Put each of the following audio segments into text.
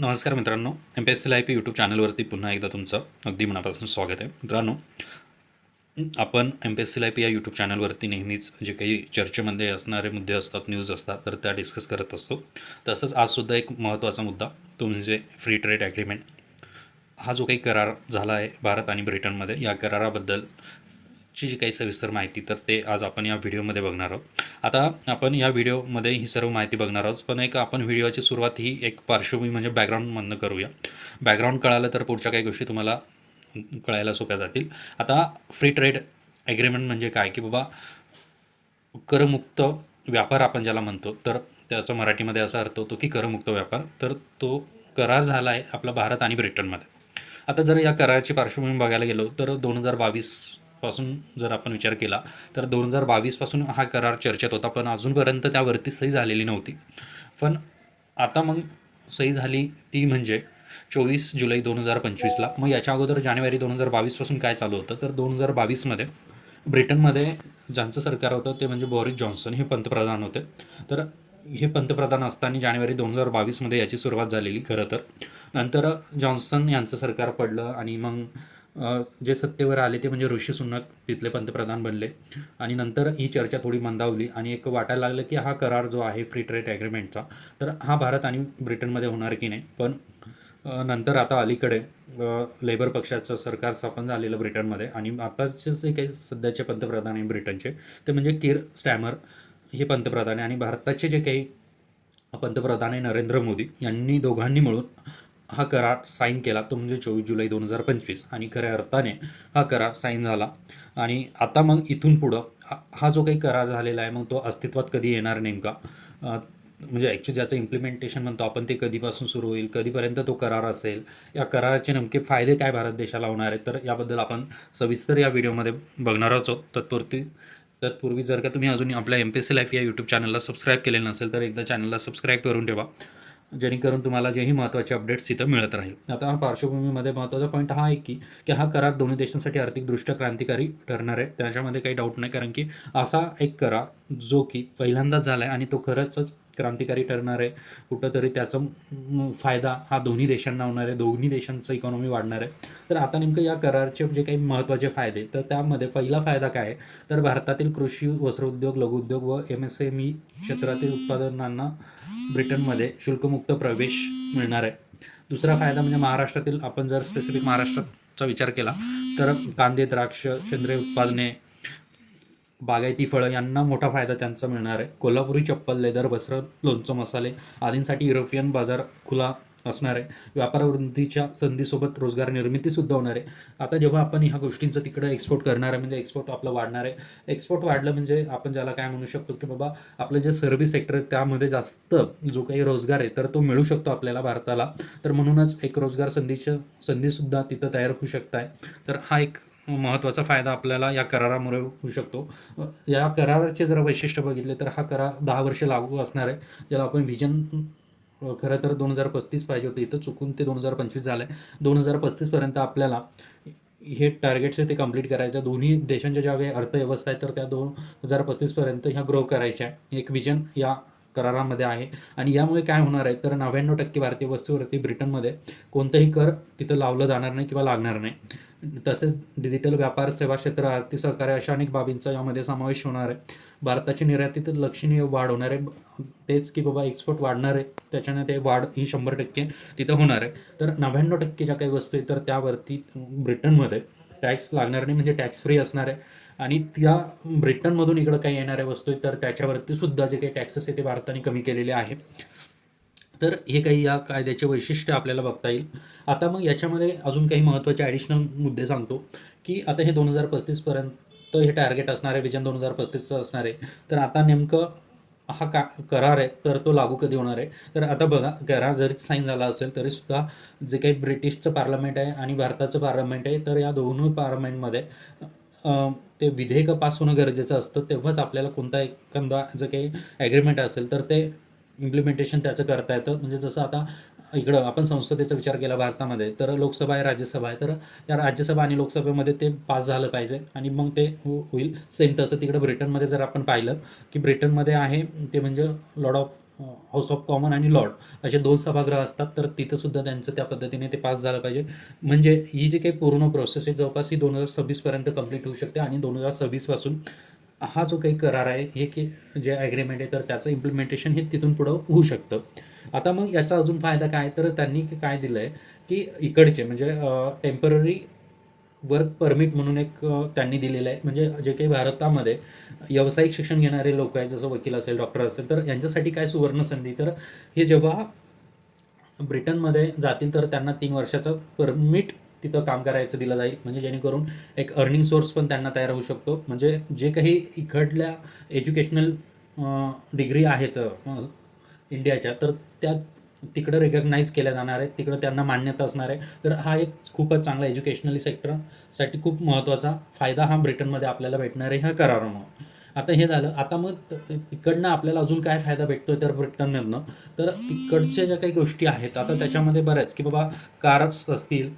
नमस्कार मित्रांनो. M P S C life YouTube चॅनलवरती पुन्हा एकदा तुमचं अगदी मनापासून स्वागत आहे. मित्रांनो आपण M P S C life या यूट्यूब चॅनलवरती नेहमीच जे काही चर्चेमध्ये असणारे मुद्दे असतात न्यूज असतात तर त्या डिस्कस करत असतो. तसंच आजसुद्धा एक महत्त्वाचा मुद्दा तो म्हणजे फ्री ट्रेड ॲग्रीमेंट हा जो काही करार झाला आहे भारत आणि ब्रिटनमध्ये या कराराबद्दल ची जी काही सविस्तर माहिती तर ते आज आपण या व्हिडिओमध्ये बघणार आहोत. आता आपण या व्हिडिओमध्ये ही सर्व माहिती बघणार आहोत. पण एक आपण व्हिडिओची सुरुवात ही एक पार्श्वभूमी म्हणजे बॅकग्राऊंडमधनं करूया. बॅकग्राऊंड कळालं तर पुढच्या काही गोष्टी तुम्हाला कळायला सोप्या जातील. आता फ्री ट्रेड ॲग्रीमेंट म्हणजे काय? की बाबा करमुक्त व्यापार आपण ज्याला म्हणतो तर त्याचा मराठीमध्ये असा अर्थ होतो की करमुक्त व्यापार. तर तो करार झाला आहे आपला भारत आणि ब्रिटनमध्ये. आता जर या कराराची पार्श्वभूमी बघायला गेलो तर दोन हजार बावीस पासून जर आपण विचार केला तर दोन हजार बावीसपासून हा करार चर्चेत होता पण अजूनपर्यंत त्यावरती सही झालेली नव्हती. पण आता मग सही झाली ती म्हणजे चोवीस जुलै दोन हजार पंचवीसला. मग याच्या अगोदर जानेवारी दोन हजार बावीसपासून काय चालू होतं? तर दोन हजार बावीसमध्ये ब्रिटनमध्ये ज्यांचं सरकार होतं ते म्हणजे बोरिस जॉन्सन हे पंतप्रधान होते. तर हे पंतप्रधान असताना जानेवारी दोन हजार बावीसमध्ये याची सुरुवात झालेली खरं तर. नंतर जॉन्सन यांचं सरकार पडलं आणि मग जे सत्तेवर आले ते म्हणजे ऋषी सुनक तिथले पंतप्रधान बनले. आणि नंतर ही चर्चा थोडी मंदावली आणि एक वाटायला लागलं की हा करार जो आहे फ्री ट्रेड ॲग्रीमेंटचा तर हा भारत आणि ब्रिटनमध्ये होणार की नाही? पण नंतर आता अलीकडे लेबर पक्षाचं सरकार स्थापन झालेलं ब्रिटनमध्ये आणि आताचे जे काही सध्याचे पंतप्रधान आहे ब्रिटनचे ते म्हणजे किर स्टॅमर हे पंतप्रधान आहे. आणि भारताचे जे काही पंतप्रधान आहे नरेंद्र मोदी यांनी दोघांनी मिळून हा करार साईन केला तो म्हणजे चोवीस जुलै दोन हजार पंचवीस आणि खऱ्या अर्थाने हा करार साईन झाला. आणि आता मग इथून पुढं हा- जो काही करार झालेला आहे मग तो अस्तित्वात कधी येणार नेमका? म्हणजे ॲक्च्युली ज्याचं इम्प्लिमेंटेशन म्हणतो आपण ते कधीपासून सुरू होईल? कधीपर्यंत तो करार असेल? या कराराचे नेमके फायदे काय भारत देशाला होणार आहेत? तर याबद्दल आपण सविस्तर या व्हिडिओमध्ये बघणार आहोत. तत्पुरती तत्पूर्वी जर का तुम्ही अजून आपल्या एम पी सी लाईफ या यूट्यूब चॅनलला सबस्क्राईब केलेलं नसेल तर एकदा चॅनलला सबस्क्राईब करून ठेवा. जेणेकरून तुम्हाला जेही महत्त्वाचे अपडेट्स तिथं मिळत राहील. आता हा पार्श्वभूमीमध्ये महत्त्वाचा पॉईंट हा आहे की की हा करार दोन्ही देशांसाठी आर्थिकदृष्ट्या क्रांतिकारी ठरणार आहे. त्याच्यामध्ये काही डाऊट नाही कारण की असा एक करार जो की पहिल्यांदाच झाला आहे आणि तो खरंच क्रांतिकारी ठरणार आहे. कुठंतरी त्याचा फायदा हा दोन्ही देशांना होणार आहे. दोन्ही देशांचं इकॉनॉमी वाढणार आहे. तर आता नेमकं या करारचे जे काही महत्त्वाचे फायदे तर त्यामध्ये पहिला फायदा काय आहे? तर भारतातील कृषी वस्त्रोद्योग लघुउद्योग व एम एस एम ई क्षेत्रातील उत्पादनांना ब्रिटनमध्ये शुल्कमुक्त प्रवेश मिळणार आहे. दुसरा फायदा म्हणजे महाराष्ट्रातील आपण जर स्पेसिफिक महाराष्ट्राचा विचार केला तर कांदे द्राक्ष सेंद्रिय उत्पादने बागायती फळं यांना मोठा फायदा त्यांचा मिळणार आहे. कोल्हापुरी चप्पल लेदर वस्त्र लोणचं मसाले आदींसाठी युरोपियन बाजार खुला असणार आहे. व्यापारवृद्धीच्या संधीसोबत रोजगार निर्मितीसुद्धा होणार आहे. आता जेव्हा आपण ह्या गोष्टींचं तिकडं एक्सपोर्ट करणार आहे म्हणजे एक्सपोर्ट आपलं वाढणार आहे. एक्सपोर्ट वाढलं म्हणजे आपण ज्याला काय म्हणू शकतो की बाबा आपलं जे सर्व्हिस सेक्टर आहे त्यामध्ये जास्त जो काही रोजगार आहे तर तो मिळू शकतो आपल्याला भारताला. तर म्हणूनच एक रोजगार संधीच्या संधीसुद्धा तिथं तयार होऊ शकत आहे तर हा एक महत्त्वाचा फायदा आपल्याला या करारामुळे होऊ शकतो. या कराराचे जर वैशिष्ट्य बघितले तर हा करार दहा वर्ष लागू असणार आहे. ज्याला आपण व्हिजन खरं तर दोन हजार पस्तीस पाहिजे होतं. इथं चुकून ते दोन हजार पंचवीस झालं आहे दोन हजार पस्तीसपर्यंत आपल्याला हे टार्गेट्स आहे ते कंप्लीट करायचं. दोन्ही देशांच्या ज्या काही अर्थव्यवस्था आहेत तर त्या दोन हजार पस्तीसपर्यंत ह्या ग्रो करायच्या. एक विजन या करारामध्ये आहे. आणि यामुळे काय होणार आहे? तर नव्याण्णव टक्के भारतीय वस्तूवरती ब्रिटनमध्ये कोणतंही कर तिथं लावलं जाणार नाही किंवा लागणार नाही. तसेच डिजिटल व्यापार सेवा क्षेत्र आर्थिक सहकार्य अशा अनेक बाबींचा यामध्ये समावेश होणार आहे. भारताची निर्यातीत लक्षणीय वाढ होणार आहे. तेच की बाबा एक्सपोर्ट वाढणार आहे. त्याच्याने ते वाढ ही शंभर टक्के तिथं होणार आहे. तर नव्याण्णव टक्के ज्या काही वस्तू आहेत तर त्यावरती ब्रिटनमध्ये टॅक्स लागणार नाही. म्हणजे टॅक्स फ्री असणार आहे. आणि त्या ब्रिटनमधून इकडं काही येणाऱ्या वस्तू आहेत तर त्याच्यावरती सुद्धा जे काही टॅक्सेस आहे ते भारताने कमी केलेले आहे तर हे काही या कायद्याचे वैशिष्ट्य आपल्याला बघता येईल. आता मग याच्यामध्ये अजून काही महत्त्वाचे ॲडिशनल मुद्दे सांगतो की आता हे दोन हजार पस्तीसपर्यंत हे टार्गेट असणार आहे विजन दोन हजार पस्तीसचं असणार आहे तर आता नेमकं हा का करार आहे तर तो लागू कधी होणार आहे? तर आता बघा करार जरी साईन झाला असेल तरीसुद्धा जे काही ब्रिटिशचं पार्लमेंट आहे आणि भारताचं पार्लमेंट आहे तर या दोन्ही पार्लमेंटमध्ये ते विधेयक पास होणं गरजेचं असतं तेव्हाच आपल्याला कोणता एखादा जर काही ॲग्रीमेंट असेल तर ते इम्प्लिमेंटेशन त्याचं करता येतं. म्हणजे जसं आता इकडं आपण संसदेचा विचार केला भारतामध्ये तर लोकसभा आहे राज्यसभा आहे तर या राज्यसभा आणि लोकसभेमध्ये ते पास झालं पाहिजे आणि मग ते हो, होईल. सेम तसं तिकडं ब्रिटनमध्ये जर आपण पाहिलं की ब्रिटनमध्ये आहे ते म्हणजे lord of house of common आणि लॉर्ड असे दोन सभागृह असतात तर तिथंसुद्धा त्यांचं त्या पद्धतीने ते पास झालं पाहिजे. म्हणजे ही जी काही पूर्ण प्रोसेस आहे जवळपास ही दोन हजार सव्वीसपर्यंत कंप्लीट होऊ शकते आणि दोन हजार सव्वीसपासून हा जो काही करार आहे हे की जे ॲग्रीमेंट आहे तर त्याचं इम्प्लिमेंटेशन हे तिथून पुढं होऊ शकतं. आता मग याचा अजून फायदा काय? तर त्यांनी काय दिलं आहे की इकडचे म्हणजे टेंपररी वर्क परमिट म्हणून एक त्यांनी दिलेलं आहे. म्हणजे जे काही भारतामध्ये व्यावसायिक शिक्षण घेणारे लोक आहेत जसं वकील असेल डॉक्टर असेल तर यांच्यासाठी काय सुवर्ण संधी? तर हे जेव्हा ब्रिटनमध्ये जातील तर त्यांना तीन वर्षाचं परमिट तिथं काम करायचं दिलं जाईल. म्हणजे जेणेकरून एक अर्निंग सोर्स पण त्यांना तयार होऊ शकतो. म्हणजे जे काही इकडल्या एज्युकेशनल डिग्री आहेत इंडियाच्या तर त्या तिकडं रिकग्नाईज केल्या जाणार आहेत तिकडं त्यांना मान्यता असणार आहे. तर हा एक खूपच चांगला एज्युकेशनली सेक्टरसाठी खूप महत्त्वाचा फायदा हा ब्रिटनमध्ये आपल्याला भेटणार आहे ह्या करारामुळे. आता हे झालं आता मग तिकडनं आपल्याला अजून काय फायदा भेटतो आहे तर ब्रिटनमधनं? तर तिकडच्या ज्या काही गोष्टी आहेत आता त्याच्यामध्ये बऱ्याच की बाबा कारप्स असतील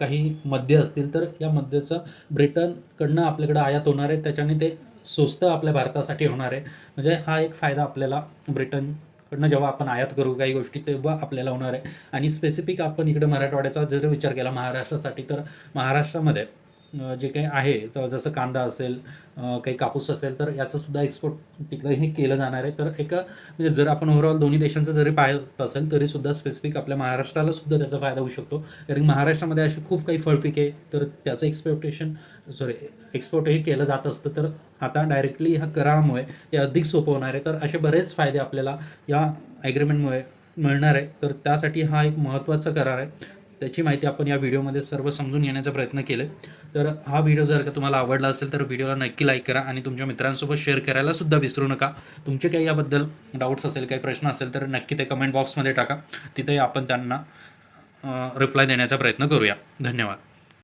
काही मद्य असतील तर या मद्याचं ब्रिटनकडनं आपल्याकडं आयात होणार आहे त्याच्याने ते स्वस्त आपल्या भारतासाठी होणार आहे. म्हणजे हा एक फायदा आपल्याला ब्रिटन कडनं जेव्हा आपण आयात करू काही गोष्टी तेव्हा आपल्याला होणार आहे. आणि स्पेसिफिक आपण इकडे मराठवाड्याचा जर विचार केला महाराष्ट्रासाठी तर महाराष्ट्रामध्ये जे काही आहे तर जसं कांदा असेल काही कापूस असेल तर याचंसुद्धा एक्सपोर्ट तिकडे हे केलं जाणार आहे. तर एका म्हणजे जर आपण ओव्हरऑल दोन्ही देशांचं जरी पाहत असेल तरीसुद्धा स्पेसिफिक आपल्या महाराष्ट्राला सुद्धा त्याचा फायदा होऊ शकतो. कारण महाराष्ट्रामध्ये अशी खूप काही फळपिके तर त्याचं एक्सपोर्टेशन सॉरी एक्सपोर्ट हे केलं जात असतं. तर आता डायरेक्टली ह्या करारामुळे ते अधिक सोपं होणार आहे. तर असे बरेच फायदे आपल्याला या ॲग्रीमेंटमुळे मिळणार आहे. तर त्यासाठी हा एक महत्त्वाचा करार आहे. त्याची माहिती आपण या व्हिडिओमध्ये सर्व समजून घेण्याचा प्रयत्न केले तर हा व्हिडिओ जर का तुम्हाला आवडला असेल तर व्हिडिओला नक्की लाईक करा आणि तुमच्या मित्रांसोबत शेअर करायला सुद्धा विसरू नका. तुमचे काही याबद्दल डाऊट्स असेल काही प्रश्न असेल तर नक्की ते कमेंट बॉक्समध्ये टाका. तिथे आपण त्यांना रिप्लाय देण्याचा प्रयत्न करूया. धन्यवाद.